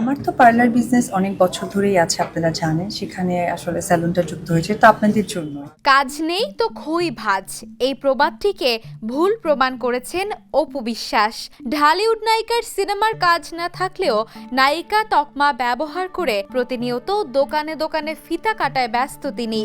আমার তো parlour business অনেক বছর ধরেই আছে, আপনারা জানেন। সেখানে আসলে স্যালুনটা যুক্ত হয়েছে, তো আপনাদের জন্য। কাজ নেই তো খই ভাজ। এই প্রবাদটিকে ভুল প্রমাণ করেছেন অপু বিশ্বাস। ঢালিউড নায়িকার সিনেমার কাজ না থাকলেও নায়িকা তকমা ব্যবহার করে প্রতিনিয়ত দোকানে দোকানে ফিতা কাটায় ব্যস্ত তিনি।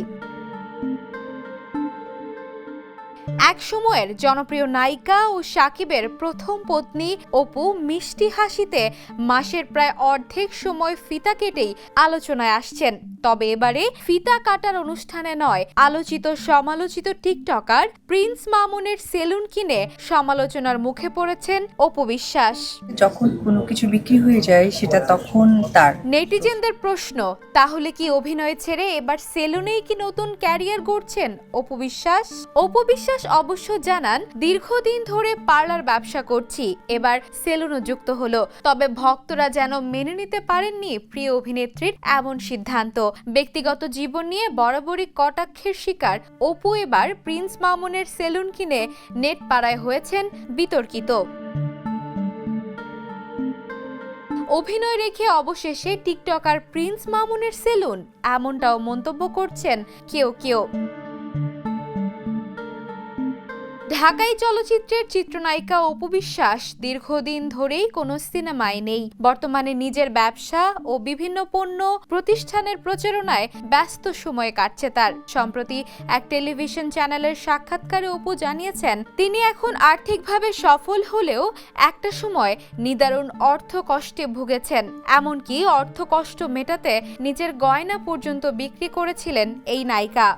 এক সময়ের জনপ্রিয় নায়িকা ও সাকিবের প্রথম পত্নী অপু মিষ্টি হাসিতে মাসের প্রায় অর্ধেক সময় ফিতা কেটেই আলোচনায় আসছেন। তবে এবারে ফিতা কাটার অনুষ্ঠানে নয় আলোচিত সমালোচিত টিকটকার প্রিন্স মামুনের সেলুন কিনে সমালোচনার মুখে পড়েছেন অপু বিশ্বাস। যখন কোনো কিছু বিক্রি হয়ে যায় সেটা তখন তার। নেটিজেনদের প্রশ্ন তাহলে কি অভিনয় ছেড়ে এবার সেলুনেই কি নতুন ক্যারিয়ার গড়ছেন অপু বিশ্বাস? অপু বিশ্বাস অবশ্য জানান, দীর্ঘদিন ধরে পার্লার ব্যবসা করছি, এবার সেলুনও যুক্ত হলো। তবে ভক্তরা যেন মেনে নিতে পারেননি প্রিয় অভিনেত্রীর এমন সিদ্ধান্ত। ব্যক্তিগত জীবন নিয়ে বরাবরই কটাক্ষের শিকার, অপু এবার প্রিন্স মামুনের সেলুন কিনে নেট পাড়ায় হয়েছেন বিতর্কিত। অভিনয় রেখে অবশেষে টিকটকার প্রিন্স মামুনের সেলুন, এমনটাও মন্তব্য করছেন কেউ কেউ। ঢাকাই চলচ্চিত্রের চিত্রনায়িকা অপু বিশ্বাস দীর্ঘদিন ধরেই কোনো সিনেমায় নেই। বর্তমানে নিজের ব্যবসা ও বিভিন্ন পণ্য প্রতিষ্ঠানের প্রচারণায় ব্যস্ত সময় কাটছে তার। সম্প্রতি এক টেলিভিশন চ্যানেলের সাক্ষাৎকারে অপু জানিয়েছেন, তিনি এখন আর্থিকভাবে সফল হলেও একটা সময় নিদারুণ অর্থ কষ্টে ভুগেছেন। এমনকি অর্থ কষ্ট মেটাতে নিজের গয়না পর্যন্ত বিক্রি করেছিলেন এই নায়িকা।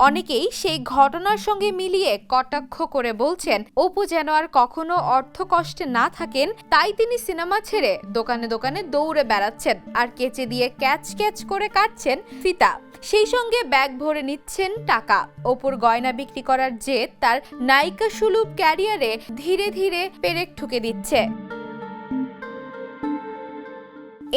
অনেকেই সেই ঘটনার সঙ্গে মিলিয়ে কটাক্ষ করে বলছেন, অপু যেন আর কখনো অর্থ কষ্টে না থাকেন, তাই তিনি সিনেমা ছেড়ে দোকানে দোকানে দৌড়ে বেড়াচ্ছেন আর কেচে দিয়ে ক্যাচ ক্যাচ করে কাটছেন ফিতা। সেই সঙ্গে ব্যাগ ভরে নিচ্ছেন টাকা। অপুর গয়না বিক্রি করার জেদ তার নায়িকা সুলভ ক্যারিয়ারে ধীরে ধীরে পেরেক ঠুকে দিচ্ছে।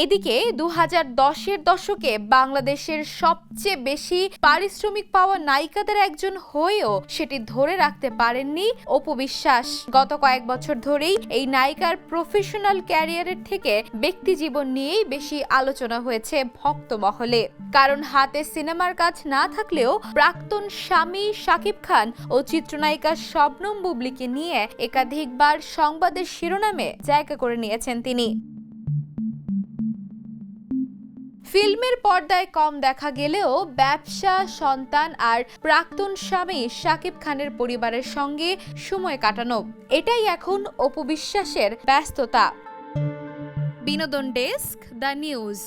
এদিকে দু হাজার দশের দশকে বাংলাদেশের সবচেয়ে বেশি পারিশ্রমিক পাওয়া নায়িকাদের একজন হয়েও সেটি ধরে রাখতে পারেননি অপু বিশ্বাস। গত কয়েক বছর ধরেই এই নায়িকার প্রফেশনাল ক্যারিয়ারের থেকে ব্যক্তি জীবন নিয়েই বেশি আলোচনা হয়েছে ভক্ত মহলে কারণ হাতে সিনেমার কাজ না থাকলেও প্রাক্তন স্বামী শাকিব খান ও চিত্রনায়িকা শবনম বুবলিকে নিয়ে একাধিকবার সংবাদের শিরোনামে জায়গা করে নিয়েছেন তিনি। ফিল্মের পর্দায় কম দেখা গেলেও ব্যবসা, সন্তান আর প্রাক্তন স্বামী শাকিব খানের পরিবারের সঙ্গে সময় কাটানো। এটাই এখন অপবিশ্বাসের ব্যস্ততা। বিনোদন ডেস্ক দ্য নিউজ।